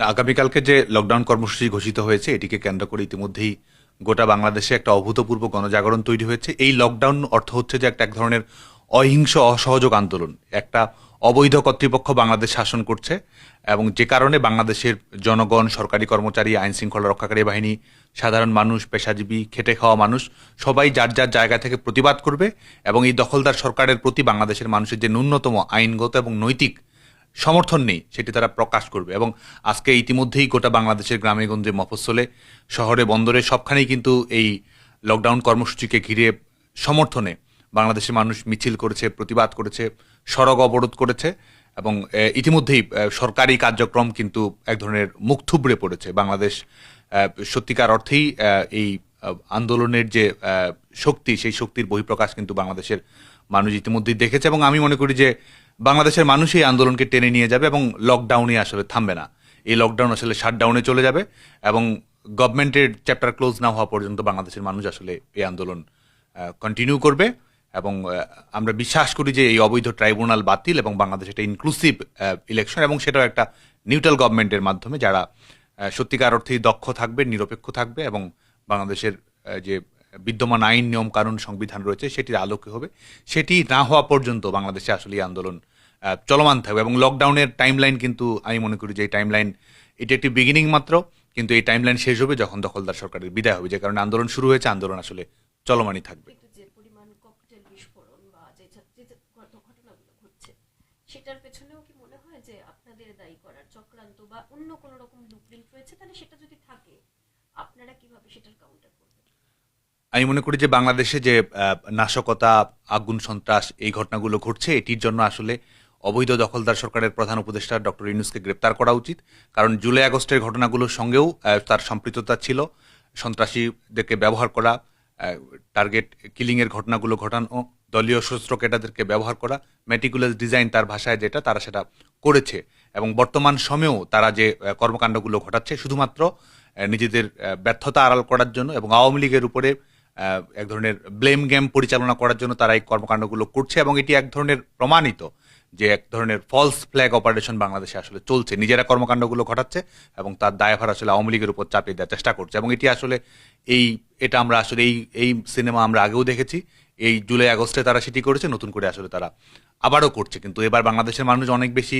আগামীকালকে যে লকডাউন কর্মসূচি ঘোষিত হয়েছে, এটিকে কেন্দ্র করে ইতিমধ্যেই গোটা বাংলাদেশে একটা অভূতপূর্ব গণজাগরণ তৈরি হয়েছে। এই লকডাউন অর্থ হচ্ছে যে একটা এক ধরনের অহিংস অসহযোগ আন্দোলন। একটা অবৈধ কর্তৃপক্ষ বাংলাদেশ শাসন করছে এবং যে কারণে বাংলাদেশের জনগণ, সরকারি কর্মচারী আইন শৃঙ্খলা রক্ষাকারী বাহিনী, সাধারণ মানুষ, পেশাজীবী, খেটে খাওয়া মানুষ, সবাই যার যার জায়গা থেকে প্রতিবাদ করবে এবং এই দখলদার সরকারের প্রতি বাংলাদেশের মানুষের যে ন্যূনতম আইনগত এবং নৈতিক সমর্থন নেই, সেটি তারা প্রকাশ করবে। এবং আজকে ইতিমধ্যেই গোটা বাংলাদেশের গ্রামে গঞ্জে মফস্বলে, শহরে, বন্দরে সবখানেই কিন্তু এই লকডাউন কর্মসূচিকে ঘিরে সমর্থনে বাংলাদেশের মানুষ মিছিল করেছে, প্রতিবাদ করেছে, সড়ক অবরোধ করেছে এবং ইতিমধ্যেই সরকারি কার্যক্রম কিন্তু এক ধরনের মুখ থুবড়ে পড়েছে। বাংলাদেশ সত্যিকার অর্থেই এই আন্দোলনের যে শক্তি, সেই শক্তির বহিঃপ্রকাশ কিন্তু বাংলাদেশের মানুষ ইতিমধ্যেই দেখেছে এবং আমি মনে করি যে বাংলাদেশের মানুষ এই আন্দোলনকে টেনে নিয়ে যাবে এবং লকডাউনে আসলে থামবে না। এই লকডাউন আসলে শাটডাউনে চলে যাবে এবং গভর্নমেন্টের চ্যাপ্টার ক্লোজ না হওয়া পর্যন্ত বাংলাদেশের মানুষ আসলে এই আন্দোলন কন্টিনিউ করবে এবং আমরা বিশ্বাস করি যে এই অবৈধ ট্রাইব্যুনাল বাতিল এবং বাংলাদেশ একটা ইনক্লুসিভ ইলেকশন এবং সেটাও একটা নিউট্রাল গভর্নমেন্টের মাধ্যমে যারা সত্যিকার অর্থেই দক্ষ থাকবে, নিরপেক্ষ থাকবে এবং বাংলাদেশের যে বিদ্যমান আইন, নিয়ম, কানুন, সংবিধান রয়েছে, সেটির আলোকে হবে। সেটি না হওয়া পর্যন্ত বাংলাদেশে আসলে আন্দোলন চলমান থাকবে এবং লকডাউনের টাইমলাইন কিন্তু আমি মনে করি যে এই টাইমলাইন এটি একটি বিগিনিং মাত্র, কিন্তু এই টাইমলাইন শেষ হবে যখন দখলদার সরকারের বিদায় হবে, যে কারণে আন্দোলন শুরু হয়েছে, আন্দোলন আসলে চলমানই থাকবে। সেটার পেছনেও কি মনে হয় যে আপনাদের দায়ী করার চক্রান্ত বা অন্য রকম রয়েছে? তাহলে সেটা যদি থাকে, আপনারা কীভাবে সেটার কাউন্টার আমি মনে করি যে বাংলাদেশে যে নাশকতা, আগুন সন্ত্রাস এই ঘটনাগুলো ঘটছে, এটির জন্য আসলে অবৈধ দখলদার সরকারের প্রধান উপদেষ্টা ডক্টর ইউনুসকে গ্রেপ্তার করা উচিত। কারণ জুলাই আগস্টের ঘটনাগুলোর সঙ্গেও তার সম্পৃক্ততা ছিল। সন্ত্রাসীদেরকে ব্যবহার করা টার্গেট কিলিংয়ের ঘটনাগুলো ঘটানো, দলীয় শস্ত্র ক্যাডারদেরকে ব্যবহার করা, মেটিকুলাস ডিজাইন তার ভাষায় যেটা, তারা সেটা করেছে। এবং বর্তমান সময়েও তারা যে কর্মকাণ্ডগুলো ঘটাচ্ছে, শুধুমাত্র নিজেদের ব্যর্থতা আড়াল করার জন্য এবং আওয়ামী লীগের উপরে এক ধরনের ব্লেম গেম পরিচালনা করার জন্য তারা এই কর্মকাণ্ডগুলো করছে এবং এটি এক ধরনের প্রমাণিত যে এক ধরনের ফলস ফ্ল্যাগ অপারেশন বাংলাদেশে আসলে চলছে। নিজেরা কর্মকাণ্ডগুলো ঘটাচ্ছে এবং তার দায়ভার আসলে আওয়ামী লীগের উপর চাপিয়ে দেওয়ার চেষ্টা করছে এবং এটি আসলে এই, এটা আমরা আসলে এই এই সিনেমা আমরা আগেও দেখেছি। এই জুলাই আগস্টে তারা সেটি করেছে, নতুন করে আসলে তারা আবারও করছে। কিন্তু এবার বাংলাদেশের মানুষ অনেক বেশি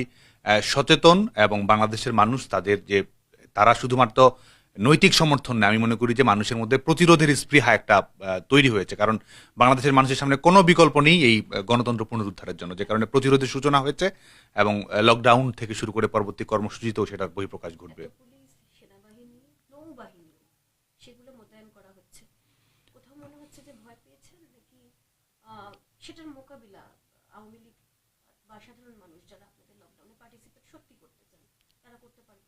সচেতন এবং বাংলাদেশের মানুষ তাদের যে, তারা শুধুমাত্র নৈতিক সমর্থন নেই। আমি মনে করি যে মানুষের মধ্যে প্রতিরোধের স্পৃহা একটা তৈরি হয়েছে। কারণ বাংলাদেশের মানুষের সামনে কোনো বিকল্প নেই এই গণতন্ত্র পুনরুদ্ধারের জন্য। যে কারণে প্রতিরোধের সূচনা হয়েছে এবং লকডাউন থেকে শুরু করে পরবর্তী কর্মসূচিতেও সেটার বহিঃপ্রকাশ ঘটবে। সেটার মোকাবিলা আওয়ামী লীগ বা সাধারণ মানুষ যারা আপনাদের লকডাউনে পার্টিসিপেট সত্যি করতে চান, তারা করতে পারবে?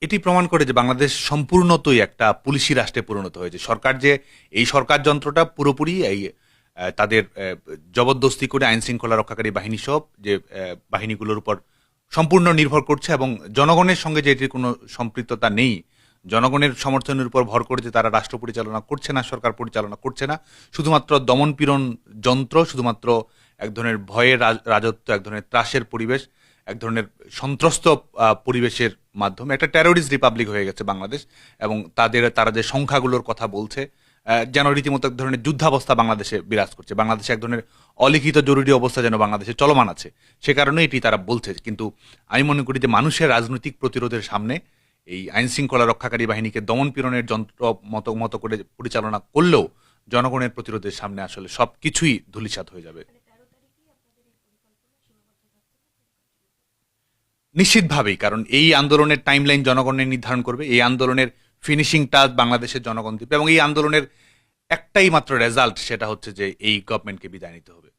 এটি প্রমাণ করে যে বাংলাদেশ সম্পূর্ণতই একটা পুলিশি রাষ্ট্রে পরিণত হয়েছে। সরকার যে এই সরকার যন্ত্রটা পুরোপুরি এই তাদের জবরদস্তি করে আইন শৃঙ্খলা রক্ষাকারী বাহিনী সব যে বাহিনীগুলোর উপর সম্পূর্ণ নির্ভর করছে এবং জনগণের সঙ্গে যে এটির কোনো সম্পৃক্ততা নেই, জনগণের সমর্থনের উপর ভর করে যে তারা রাষ্ট্র পরিচালনা করছে না, সরকার পরিচালনা করছে না, শুধুমাত্র দমনপীড়ন যন্ত্র, শুধুমাত্র এক ধরনের ভয়ের রাজ- রাজত্ব, এক ধরনের ত্রাসের পরিবেশ এক ধরনের সন্ত্রস্ত পরিবেশের মাধ্যমে একটা টেরোরিস্ট রিপাবলিক হয়ে গেছে বাংলাদেশ এবং তাদের, তারা যে সংখ্যাগুলোর কথা বলছে যেন রীতিমতো এক ধরনের যুদ্ধাবস্থা বাংলাদেশে বিরাজ করছে। বাংলাদেশে এক ধরনের অলিখিত জরুরি অবস্থা যেন বাংলাদেশে চলমান আছে, সে কারণে এটি তারা বলছে। কিন্তু আমি মনে করি যে মানুষের রাজনৈতিক প্রতিরোধের সামনে এই আইন শৃঙ্খলা রক্ষাকারী বাহিনীকে দমন পীড়নের যন্ত্র মতো মতো করে পরিচালনা করলেও জনগণের প্রতিরোধের সামনে আসলে সব কিছুই ধুলিসাৎ হয়ে যাবে। নিশ্চিতভাবেই, কারণ এই আন্দোলনের টাইমলাইন জনগণের নির্ধারণ করবে, এই আন্দোলনের ফিনিশিং টাচ বাংলাদেশের জনগণ দিবে এবং এই আন্দোলনের একটাই মাত্র রেজাল্ট সেটা হচ্ছে যে এই গভর্নমেন্টকে বিদায় নিতে হবে।